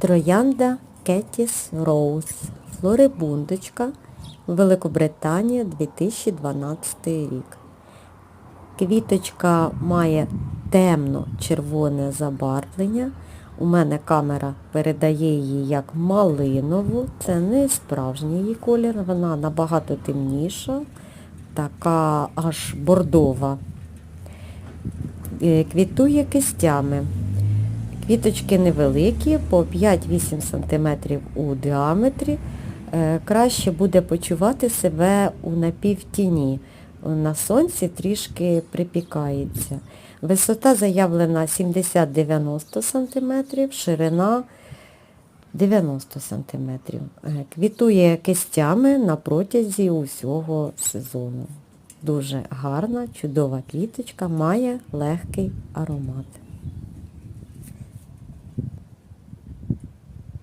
Троянда Кетіс Роуз. Флорибундочка. Великобританія 2012 рік. Квіточка має темно-червоне забарвлення. У мене камера передає її як малинову. Це не справжній її колір, вона набагато темніша, така аж бордова. Е, Квітує кистями. Квіточки невеликі, по 5-8 см у діаметрі. Е, Краще буде почувати себе у напівтіні. На сонці трішки припікається. Висота заявлена 70-90 см, ширина 90 см. Е, Квітує кистями на протязі усього сезону. Дуже гарна, чудова квіточка, має легкий аромат.